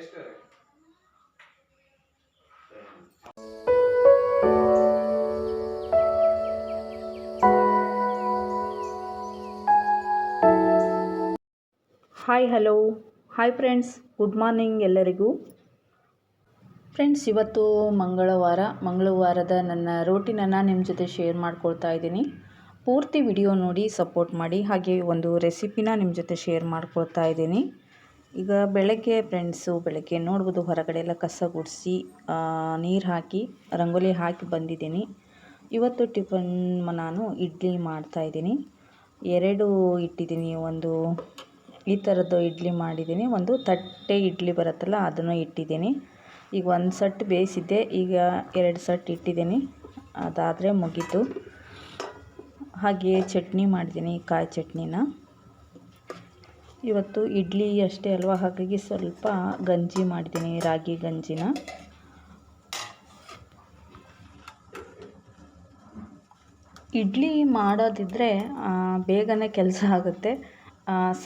ಎಷ್ಟು hi hello hi friends good morning ಎಲ್ಲರಿಗೂ. Friends ಇವತ್ತು ಮಂಗಳವಾರ, ಮಂಗಳವಾರದ ನನ್ನ ರೋಟಿನನ್ನು ನಿಮ್ಮ ಜೊತೆ ಶೇರ್ ಮಾಡ್ಕೊಳ್ತಾ ಇದ್ದೀನಿ. ಪೂರ್ತಿ ವಿಡಿಯೋ ನೋಡಿ ಸಪೋರ್ಟ್ ಮಾಡಿ, ಹಾಗೆ ಒಂದು ರೆಸಿಪಿನ ನಿಮ್ಮ ಜೊತೆ ಶೇರ್ ಮಾಡ್ಕೊಳ್ತಾ ಇದ್ದೀನಿ. ಈಗ ಬೆಳಗ್ಗೆ ಫ್ರೆಂಡ್ಸು, ಬೆಳಗ್ಗೆ ನೋಡ್ಬೋದು ಹೊರಗಡೆ ಎಲ್ಲ ಕಸ ಗುಡಿಸಿ ನೀರು ಹಾಕಿ, ರಂಗೋಲಿ ಹಾಕಿ ಬಂದಿದ್ದೀನಿ. ಇವತ್ತು ಟಿಫನ್ ನಾನು ಇಡ್ಲಿ ಮಾಡ್ತಾಯಿದ್ದೀನಿ ಎರಡು ಇಟ್ಟಿದ್ದೀನಿ. ಒಂದು ಈ ಥರದ್ದು ಇಡ್ಲಿ ಮಾಡಿದ್ದೀನಿ. ಒಂದು ತಟ್ಟೆ ಇಡ್ಲಿ ಬರುತ್ತಲ್ಲ, ಅದನ್ನು ಇಟ್ಟಿದ್ದೀನಿ. ಈಗ ಒಂದು ಸಟ್ ಬೇಯಿಸಿದ್ದೆ. ಈಗ ಎರಡು ಸಟ್ ಇಟ್ಟಿದ್ದೀನಿ. ಅದಾದರೆ ಮುಗೀತು. ಹಾಗೆ ಚಟ್ನಿ ಮಾಡಿದ್ದೀನಿ, ಕಾಯಿ ಚಟ್ನಿನ. ಇವತ್ತು ಇಡ್ಲಿ ಅಷ್ಟೇ ಅಲ್ವಾ? ಹಾಗಾಗಿ ಸ್ವಲ್ಪ ಗಂಜಿ ಮಾಡಿದ್ದೀನಿ, ರಾಗಿ ಗಂಜಿನ. ಇಡ್ಲಿ ಮಾಡೋದಿದ್ದರೆ ಬೇಗನೆ ಕೆಲಸ ಆಗುತ್ತೆ.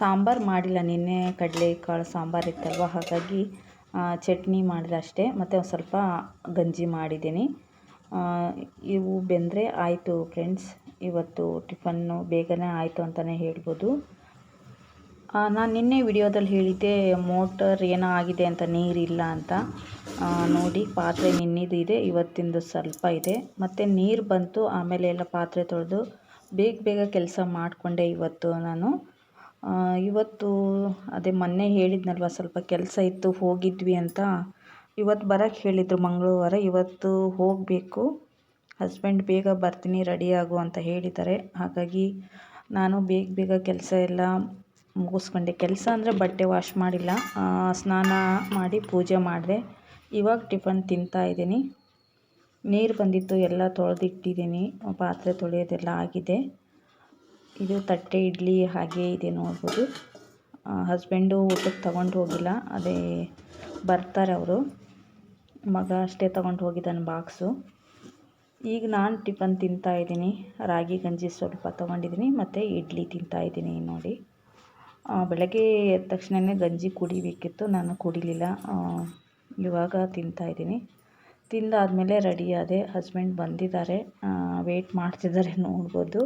ಸಾಂಬಾರು ಮಾಡಿಲ್ಲ ನಿನ್ನೆ, ಕಡಲೆಕಾಳು ಸಾಂಬಾರು ಇತ್ತಲ್ವ? ಹಾಗಾಗಿ ಚಟ್ನಿ ಮಾಡಿದೆ ಅಷ್ಟೇ. ಮತ್ತು ಸ್ವಲ್ಪ ಗಂಜಿ ಮಾಡಿದ್ದೀನಿ. ಇವು ಬೆಂದರೆ ಆಯಿತು ಫ್ರೆಂಡ್ಸ್ ಇವತ್ತು ಟಿಫನ್ನು ಬೇಗನೆ ಆಯಿತು ಅಂತಲೇ ಹೇಳ್ಬೋದು. ನಾನು ನಿನ್ನೆ ವಿಡಿಯೋದಲ್ಲಿ ಹೇಳಿದ್ದೆ, ಮೋಟರ್ ಏನೋ ಆಗಿದೆ ಅಂತ ನೀರಿಲ್ಲ ಅಂತ. ನೋಡಿ, ಪಾತ್ರೆ ನಿನ್ನಿದು ಇದೆ, ಇವತ್ತಿಂದು ಸ್ವಲ್ಪ ಇದೆ. ಮತ್ತು ನೀರು ಬಂತು, ಆಮೇಲೆ ಎಲ್ಲ ಪಾತ್ರೆ ತೊಳೆದು ಬೇಗ ಬೇಗ ಕೆಲಸ ಮಾಡಿಕೊಂಡೆ ಇವತ್ತು ನಾನು. ಇವತ್ತು ಅದೇ ಮೊನ್ನೆ ಹೇಳಿದ್ನಲ್ವ, ಸ್ವಲ್ಪ ಕೆಲಸ ಇತ್ತು, ಹೋಗಿದ್ವಿ ಅಂತ. ಇವತ್ತು ಬರೋಕ್ಕೆ ಹೇಳಿದರು ಮಂಗಳವಾರ, ಇವತ್ತು ಹೋಗಬೇಕು. ಹಸ್ಬೆಂಡ್ ಬೇಗ ಬರ್ತೀನಿ, ರೆಡಿ ಆಗು ಅಂತ ಹೇಳಿದ್ದಾರೆ. ಹಾಗಾಗಿ ನಾನು ಬೇಗ ಬೇಗ ಕೆಲಸ ಎಲ್ಲ ಮುಗಿಸ್ಕೊಂಡೆ. ಕೆಲಸ ಅಂದರೆ ಬಟ್ಟೆ ವಾಶ್ ಮಾಡಿಲ್ಲ. ಸ್ನಾನ ಮಾಡಿ ಪೂಜೆ ಮಾಡಿದೆ. ಇವಾಗ ಟಿಫನ್ ತಿಂತಾ ಇದ್ದೀನಿ. ನೀರು ಬಂದಿತ್ತು, ಎಲ್ಲ ತೊಳೆದಿಟ್ಟಿದ್ದೀನಿ. ಪಾತ್ರೆ ತೊಳೆಯೋದೆಲ್ಲ ಆಗಿದೆ. ಇದು ತಟ್ಟೆ, ಇಡ್ಲಿ ಹಾಗೆ ಇದೆ ನೋಡ್ಬೋದು. ಹಸ್ಬೆಂಡು ಊಟಕ್ಕೆ ತಗೊಂಡು ಹೋಗಿಲ್ಲ. ಅದೇ ಬರ್ತಾರೆ ಅವರು. ಮಗ ಅಷ್ಟೇ ತಗೊಂಡು ಹೋಗಿದ್ದಾನೆ ಬಾಕ್ಸು ಈಗ ನಾನು ಟಿಫನ್ ತಿಂತಾ ಇದ್ದೀನಿ. ರಾಗಿ ಗಂಜಿ ಸ್ವಲ್ಪ ತೊಗೊಂಡಿದ್ದೀನಿ. ಮತ್ತು ಇಡ್ಲಿ ತಿಂತಾ ಇದ್ದೀನಿ ನೋಡಿ. ಬೆಳಗ್ಗೆ ಎದ್ದ ತಕ್ಷಣವೇ ಗಂಜಿ ಕುಡಿಬೇಕಿತ್ತು. ನಾನು ಕುಡಿಲಿಲ್ಲ. ಇವಾಗ ತಿಂತಾ ಇದ್ದೀನಿ. ತಿಂದಾದಮೇಲೆ ರೆಡಿ ಆದೆ. ಹಸ್ಬೆಂಡ್ ಬಂದಿದ್ದಾರೆ. ವೇಟ್ ಮಾಡ್ತಿದ್ದಾರೆ ನೋಡ್ಬೋದು.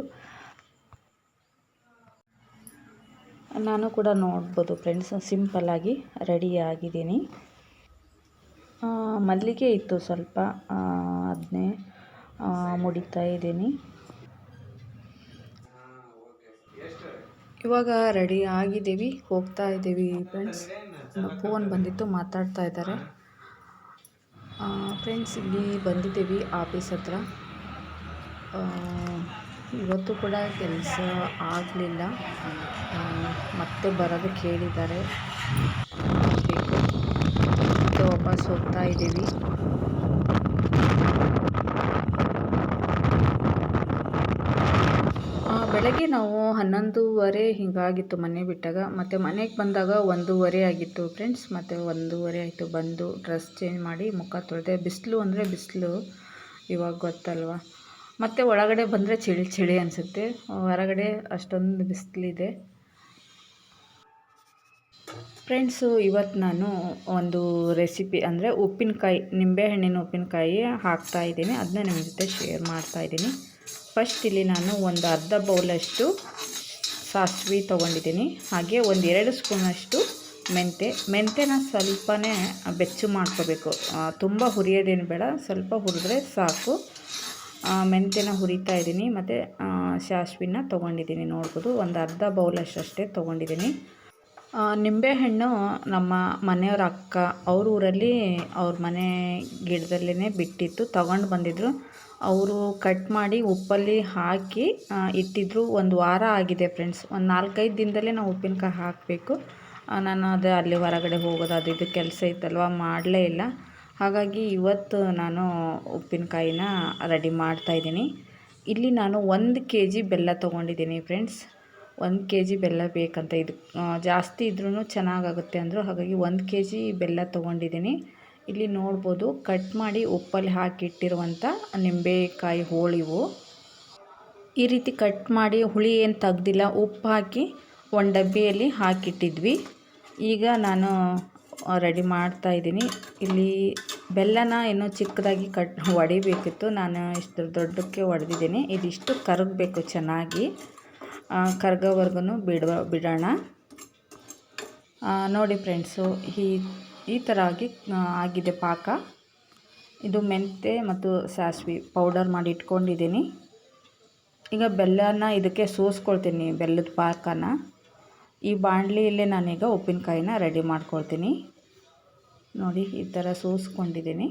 ನಾನು ಕೂಡ ನೋಡ್ಬೋದು ಫ್ರೆಂಡ್ಸ್ ಸಿಂಪಲ್ಲಾಗಿ ರೆಡಿ ಆಗಿದ್ದೀನಿ. ಮಲ್ಲಿಗೆ ಇತ್ತು ಸ್ವಲ್ಪ. ಅದನ್ನೇ ಮುಡಿತಾ ಇದ್ದೀನಿ. ಇವಾಗ ರೆಡಿ ಆಗಿದ್ದೀವಿ, ಹೋಗ್ತಾ ಇದ್ದೀವಿ ಫ್ರೆಂಡ್ಸ್ ಫೋನ್ ಬಂದಿತ್ತು, ಮಾತಾಡ್ತಾ ಇದ್ದಾರೆ. ಫ್ರೆಂಡ್ಸ್ ಇಲ್ಲಿ ಬಂದಿದ್ದೀವಿ ಆಫೀಸ್ ಹತ್ರ. ಇವತ್ತು ಕೂಡ ಕೆಲಸ ಆಗಲಿಲ್ಲ. ಮತ್ತೆ ಬರೋದು ಕೇಳಿದ್ದಾರೆ. ಮತ್ತೆ ವಾಪಸ್ ಹೋಗ್ತಾ ಇದ್ದೀವಿ. ಬೆಳಗ್ಗೆ ನಾವು ಹನ್ನೊಂದೂವರೆ ಹೀಗಾಗಿತ್ತು ಮನೆ ಬಿಟ್ಟಾಗ. ಮತ್ತು ಮನೆಗೆ ಬಂದಾಗ ಒಂದೂವರೆ ಆಗಿತ್ತು ಫ್ರೆಂಡ್ಸ್. ಮತ್ತು ಒಂದೂವರೆ ಆಯಿತು. ಬಂದು ಡ್ರೆಸ್ ಚೇಂಜ್ ಮಾಡಿ ಮುಖ ತೊಳೆದೆ. ಬಿಸಿಲು ಅಂದರೆ ಬಿಸಿಲು, ಇವಾಗ ಗೊತ್ತಲ್ವ? ಮತ್ತು ಒಳಗಡೆ ಬಂದರೆ ಚಳಿ ಚಳಿ ಅನಿಸುತ್ತೆ. ಹೊರಗಡೆ ಅಷ್ಟೊಂದು ಬಿಸಿಲಿದೆ. ಫ್ರೆಂಡ್ಸು ಇವತ್ತು ನಾನು ಒಂದು ರೆಸಿಪಿ ಅಂದರೆ ಉಪ್ಪಿನಕಾಯಿ, ನಿಂಬೆಹಣ್ಣಿನ ಉಪ್ಪಿನಕಾಯಿ ಹಾಕ್ತಾಯಿದ್ದೀನಿ ಅದನ್ನ ನಿಮ್ಮ ಜೊತೆ ಶೇರ್ ಮಾಡ್ತಾಯಿದ್ದೀನಿ ಫಸ್ಟ್ ಇಲ್ಲಿ ನಾನು ಒಂದು ಅರ್ಧ ಬೌಲಷ್ಟು ಸಾಸಿವೆ ತೊಗೊಂಡಿದ್ದೀನಿ. ಹಾಗೆ ಒಂದು ಎರಡು ಸ್ಪೂನಷ್ಟು ಮೆಂತೆ. ಮೆಂತೆನ ಸ್ವಲ್ಪನೇ ಬೆಚ್ಚು ಮಾಡ್ಕೋಬೇಕು. ತುಂಬ ಹುರಿಯೋದೇನು ಬೇಡ. ಸ್ವಲ್ಪ ಹುರಿದ್ರೆ ಸಾಕು. ಮೆಂತೆನ ಹುರಿತಾ ಇದ್ದೀನಿ. ಮತ್ತು ಸಾಸ್ವಿನ ತೊಗೊಂಡಿದ್ದೀನಿ ನೋಡ್ಬೋದು. ಒಂದು ಅರ್ಧ ಬೌಲಷ್ಟು ಅಷ್ಟೇ ತೊಗೊಂಡಿದ್ದೀನಿ. ನಿಂಬೆಹಣ್ಣು ನಮ್ಮ ಮನೆಯವ್ರ ಅಕ್ಕ ಅವ್ರ ಊರಲ್ಲಿ ಅವ್ರ ಮನೆ ಗಿಡದಲ್ಲೇ ಬಿಟ್ಟಿತ್ತು, ತಗೊಂಡು ಬಂದಿದ್ದರು ಅವರು ಕಟ್ ಮಾಡಿ ಉಪ್ಪಲ್ಲಿ ಹಾಕಿ ಇಟ್ಟಿದ್ರು. ಒಂದು ವಾರ ಆಗಿದೆ ಫ್ರೆಂಡ್ಸ್. ಒಂದು ನಾಲ್ಕೈದು ದಿನದಲ್ಲೇ ನಾವು ಉಪ್ಪಿನಕಾಯಿ ಹಾಕಬೇಕು. ನಾನು ಅದು ಅಲ್ಲಿ ಹೊರಗಡೆ ಹೋಗೋದು, ಅದು ಇದು ಕೆಲಸ ಇತ್ತಲ್ವ, ಮಾಡಲೇ ಇಲ್ಲ. ಹಾಗಾಗಿ ಇವತ್ತು ನಾನು ಉಪ್ಪಿನಕಾಯಿನ ರೆಡಿ ಮಾಡ್ತಾಯಿದ್ದೀನಿ ಇಲ್ಲಿ ನಾನು ಒಂದು ಕೆ ಜಿ ಬೆಲ್ಲ ತೊಗೊಂಡಿದ್ದೀನಿ ಫ್ರೆಂಡ್ಸ್. ಒಂದು ಕೆ ಜಿ ಬೆಲ್ಲ ಬೇಕಂತ ಇದು ಜಾಸ್ತಿ ಇದ್ರೂ ಚೆನ್ನಾಗಾಗುತ್ತೆ ಅಂದರು. ಹಾಗಾಗಿ ಒಂದು ಕೆ ಜಿ ಬೆಲ್ಲ ತೊಗೊಂಡಿದ್ದೀನಿ. ಇಲ್ಲಿ ನೋಡ್ಬೋದು ಕಟ್ ಮಾಡಿ ಉಪ್ಪಲ್ಲಿ ಹಾಕಿಟ್ಟಿರುವಂಥ ನಿಂಬೆಕಾಯಿ ಹೋಳಿವು ಈ ರೀತಿ ಕಟ್ ಮಾಡಿ ಹುಳಿ ಏನು ತೆಗ್ದಿಲ್ಲ, ಉಪ್ಪು ಹಾಕಿ ಒಂದು ಡಬ್ಬಿಯಲ್ಲಿ ಹಾಕಿಟ್ಟಿದ್ವಿ. ಈಗ ನಾನು ರೆಡಿ ಮಾಡ್ತಾ ಇದ್ದೀನಿ. ಇಲ್ಲಿ ಬೆಲ್ಲನ ಇನ್ನೂ ಚಿಕ್ಕದಾಗಿ ಕಟ್, ಹೊಡಿಬೇಕಿತ್ತು. ನಾನು ಇಷ್ಟು ದೊಡ್ಡಕ್ಕೆ ಒಡೆದಿದ್ದೀನಿ ಇದಿಷ್ಟು ಕರಗಬೇಕು ಚೆನ್ನಾಗಿ. ಕರ್ಗೋವರೆಗೂ ಬಿಡುವ, ಬಿಡೋಣ. ನೋಡಿ ಫ್ರೆಂಡ್ಸು, ಈ ಈ ಥರ ಆಗಿ ಆಗಿದೆ ಪಾಕ. ಇದು ಮೆಂತೆ ಮತ್ತು ಸಾಸಿವೆ ಪೌಡರ್ ಮಾಡಿ ಇಟ್ಕೊಂಡಿದ್ದೀನಿ. ಈಗ ಬೆಲ್ಲನ ಇದಕ್ಕೆ ಸೋಸ್ಕೊಳ್ತೀನಿ, ಬೆಲ್ಲದ ಪಾಕನ. ಈ ಬಾಣಲಿಯಲ್ಲೇ ನಾನೀಗ ಉಪ್ಪಿನಕಾಯಿನ ರೆಡಿ ಮಾಡ್ಕೊಳ್ತೀನಿ. ನೋಡಿ, ಈ ಥರ ಸೋಸ್ಕೊಂಡಿದ್ದೀನಿ.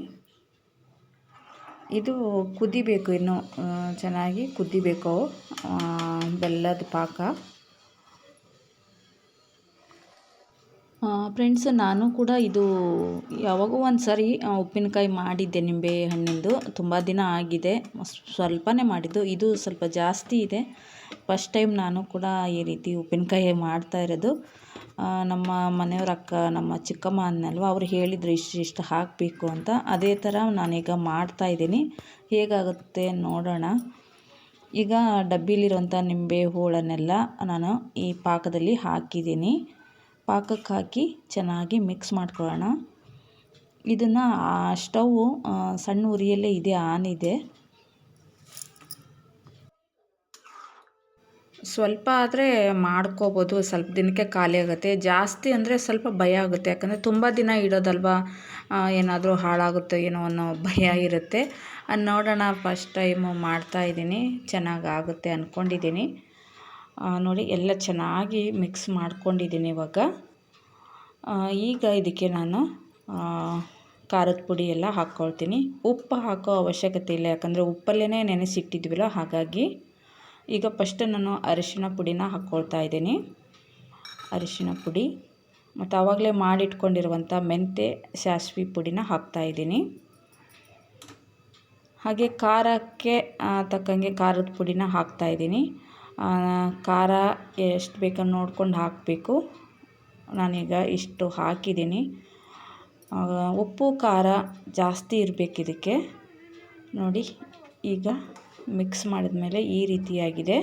ಇದು ಕುದಿಬೇಕು ಇನ್ನು ಚೆನ್ನಾಗಿ ಕುದಿಬೇಕು. ಬೆಲ್ಲದ ಪಾಕ. ಫ್ರೆಂಡ್ಸ್, ನಾನು ಕೂಡ ಇದು ಯಾವಾಗೋ ಒಂದು ಸಾರಿ ಉಪ್ಪಿನಕಾಯಿ ಮಾಡಿದ್ದೆ ನಿಂಬೆ ಹಣ್ಣಿಂದು. ತುಂಬ ದಿನ ಆಗಿದೆ. ಸ್ವಲ್ಪನೇ ಮಾಡಿದ್ದು. ಇದು ಸ್ವಲ್ಪ ಜಾಸ್ತಿ ಇದೆ. ಫಸ್ಟ್ ಟೈಮ್ ನಾನು ಕೂಡ ಈ ರೀತಿ ಉಪ್ಪಿನಕಾಯಿ ಮಾಡ್ತಾ ಇರೋದು. ನಮ್ಮ ಮನೆಯವ್ರ ಅಕ್ಕ, ನಮ್ಮ ಚಿಕ್ಕಮ್ಮ ಅನ್ನಲ್ವ, ಅವ್ರು ಹೇಳಿದರು ಇಷ್ಟು ಇಷ್ಟು ಹಾಕಬೇಕು ಅಂತ. ಅದೇ ಥರ ನಾನೀಗ ಮಾಡ್ತಾ ಇದ್ದೀನಿ. ಹೇಗಾಗುತ್ತೆ ನೋಡೋಣ. ಈಗ ಡಬ್ಬಿಲಿರುವಂಥ ನಿಂಬೆ ಹೋಳನ್ನೆಲ್ಲ ನಾನು ಈ ಪಾಕದಲ್ಲಿ ಹಾಕಿದ್ದೀನಿ. ಪಾಕಕ್ಕೆ ಹಾಕಿ ಚೆನ್ನಾಗಿ ಮಿಕ್ಸ್ ಮಾಡ್ಕೊಳ್ಳೋಣ. ಇದನ್ನು ಸ್ಟವ್ ಸಣ್ಣ ಉರಿಯಲ್ಲೇ ಇದೆ, ಆನ್ ಇದೆ. ಸ್ವಲ್ಪ ಆದರೆ ಮಾಡ್ಕೋಬೋದು, ಸ್ವಲ್ಪ ದಿನಕ್ಕೆ ಖಾಲಿ ಆಗುತ್ತೆ. ಜಾಸ್ತಿ ಅಂದರೆ ಸ್ವಲ್ಪ ಭಯ ಆಗುತ್ತೆ. ಯಾಕಂದರೆ ತುಂಬ ದಿನ ಇಡೋದಲ್ವಾ? ಏನಾದರೂ ಹಾಳಾಗುತ್ತೋ ಏನೋ ಅನ್ನೋ ಭಯ ಇರುತ್ತೆ. ನೋಡೋಣ. ಫಸ್ಟ್ ಟೈಮು ಮಾಡ್ತಾಯಿದ್ದೀನಿ ಚೆನ್ನಾಗಾಗುತ್ತೆ ಅಂದ್ಕೊಂಡಿದ್ದೀನಿ ನೋಡಿ, ಎಲ್ಲ ಚೆನ್ನಾಗಿ ಮಿಕ್ಸ್ ಮಾಡ್ಕೊಂಡಿದ್ದೀನಿ ಇವಾಗ. ಈಗ ಇದಕ್ಕೆ ನಾನು ಖಾರದ ಪುಡಿ ಎಲ್ಲ ಹಾಕ್ಕೊಳ್ತೀನಿ. ಉಪ್ಪು ಹಾಕೋ ಅವಶ್ಯಕತೆ ಇಲ್ಲ. ಯಾಕಂದರೆ ಉಪ್ಪಲ್ಲೇ ನೆನೆಸಿಟ್ಟಿದ್ವಲ್ಲ, ಹಾಗಾಗಿ ಈಗ ಫಸ್ಟ್ ನಾನು ಅರಿಶಿಣ ಪುಡಿನ ಹಾಕ್ಕೊಳ್ತಾ ಇದ್ದೀನಿ. ಅರಿಶಿನ ಪುಡಿ. ಮತ್ತು ಆವಾಗಲೇ ಮಾಡಿಟ್ಕೊಂಡಿರುವಂಥ ಮೆಂತೆ ಸಾಸ್ವೆ ಪುಡಿನ ಹಾಕ್ತಾಯಿದ್ದೀನಿ ಹಾಗೆ ಖಾರಕ್ಕೆ ತಕ್ಕಂಗೆ ಖಾರದ ಪುಡಿನ ಹಾಕ್ತಾಯಿದ್ದೀನಿ ಖಾರ ಎಷ್ಟು ಬೇಕೋ ನೋಡ್ಕೊಂಡು ಹಾಕಬೇಕು. ನಾನೀಗ ಇಷ್ಟು ಹಾಕಿದ್ದೀನಿ. ಉಪ್ಪು, ಖಾರ ಜಾಸ್ತಿ ಇರಬೇಕು ಇದಕ್ಕೆ ನೋಡಿ, ಈಗ ಮಿಕ್ಸ್ ಮಾಡಿದ್ಮೇಲೆ ಈ ರೀತಿಯಾಗಿದೆ.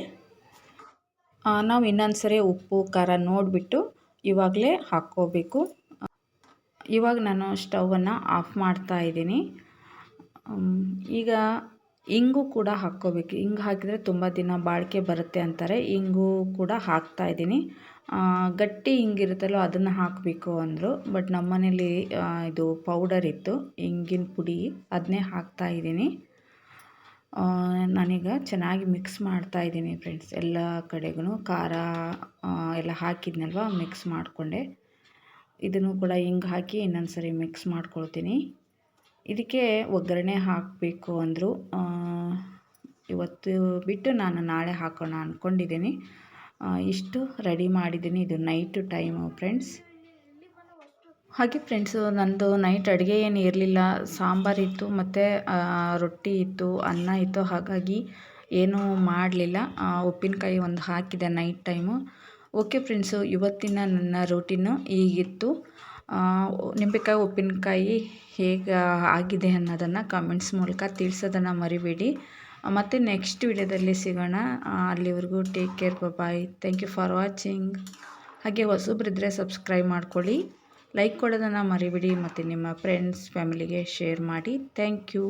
ನಾವು ಇನ್ನೊಂದು ಸರಿ ಉಪ್ಪು, ಖಾರ ನೋಡಿಬಿಟ್ಟು ಇವಾಗಲೇ ಹಾಕ್ಕೋಬೇಕು. ಇವಾಗ ನಾನು ಸ್ಟವನ್ನು ಆಫ್ ಮಾಡ್ತಾ ಇದ್ದೀನಿ. ಈಗ ಇಂಗು ಕೂಡ ಹಾಕ್ಕೋಬೇಕು. ಇಂಗು ಹಾಕಿದರೆ ತುಂಬ ದಿನ ಬಾಳಿಕೆ ಬರುತ್ತೆ ಅಂತಾರೆ. ಇಂಗು ಕೂಡ ಹಾಕ್ತಾ ಇದ್ದೀನಿ. ಗಟ್ಟಿ ಹಿಂಗಿರುತ್ತಲ್ಲೋ ಅದನ್ನು ಹಾಕಬೇಕು ಅಂದರು. ಬಟ್ ನಮ್ಮನೇಲಿ ಇದು ಪೌಡರ್ ಇತ್ತು. ಇಂಗಿನ ಪುಡಿ. ಅದನ್ನೇ ಹಾಕ್ತಾ ಇದ್ದೀನಿ. ನಾನೀಗ ಚೆನ್ನಾಗಿ ಮಿಕ್ಸ್ ಮಾಡ್ತಾ ಇದ್ದೀನಿ ಫ್ರೆಂಡ್ಸ್ ಎಲ್ಲ ಕಡೆಗೂ ಖಾರ ಎಲ್ಲ ಹಾಕಿದ್ನಲ್ವ ಮಿಕ್ಸ್ ಮಾಡಿಕೊಂಡೆ. ಇದನ್ನು ಕೂಡ ಹಿಂಗೆ ಹಾಕಿ ಇನ್ನೊಂದು ಸರಿ ಮಿಕ್ಸ್ ಮಾಡ್ಕೊಳ್ತೀನಿ. ಇದಕ್ಕೆ ಒಗ್ಗರಣೆ ಹಾಕಬೇಕು ಅಂದರು. ಇವತ್ತು ಬಿಟ್ಟು ನಾನು ನಾಳೆ ಹಾಕೋಣ ಅಂದ್ಕೊಂಡಿದ್ದೀನಿ ಇಷ್ಟು ರೆಡಿ ಮಾಡಿದ್ದೀನಿ ಇದು ನೈಟು ಟೈಮು ಫ್ರೆಂಡ್ಸ್ ಹಾಗೆ ಫ್ರೆಂಡ್ಸು ನಂದು ನೈಟ್ ಅಡುಗೆ ಏನು ಇರಲಿಲ್ಲ. ಸಾಂಬಾರಿತ್ತು ಮತ್ತು ರೊಟ್ಟಿ ಇತ್ತು, ಅನ್ನ ಇತ್ತು. ಹಾಗಾಗಿ ಏನೂ ಮಾಡಲಿಲ್ಲ. ಉಪ್ಪಿನಕಾಯಿ ಒಂದು ಹಾಕಿದೆ ನೈಟ್ ಟೈಮು ಓಕೆ ಫ್ರೆಂಡ್ಸು ಇವತ್ತಿನ ನನ್ನ ರೂಟೀನು ಈಗಿತ್ತು ನಿಂಬೆಕಾಯಿ, ಉಪ್ಪಿನಕಾಯಿ ಹೇಗೆ ಆಗಿದೆ ಅನ್ನೋದನ್ನು ಕಾಮೆಂಟ್ಸ್ ಮೂಲಕ ತಿಳಿಸೋದನ್ನು ಮರಿಬೇಡಿ. ಮತ್ತು ನೆಕ್ಸ್ಟ್ ವಿಡಿಯೋದಲ್ಲಿ ಸಿಗೋಣ. ಅಲ್ಲಿವರೆಗೂ take care bye thank you for watching ಹಾಗೆ ಹೊಸಬ್ರಿದ್ದರೆ ಸಬ್ಸ್ಕ್ರೈಬ್ ಮಾಡ್ಕೊಳ್ಳಿ. ಲೈಕ್ ಕೊಡೋದನ್ನು ಮರಿಬೇಡಿ ಮತ್ತು ನಿಮ್ಮ ಫ್ರೆಂಡ್ಸ್ ಫ್ಯಾಮಿಲಿಗೆ ಶೇರ್ ಮಾಡಿ. Thank you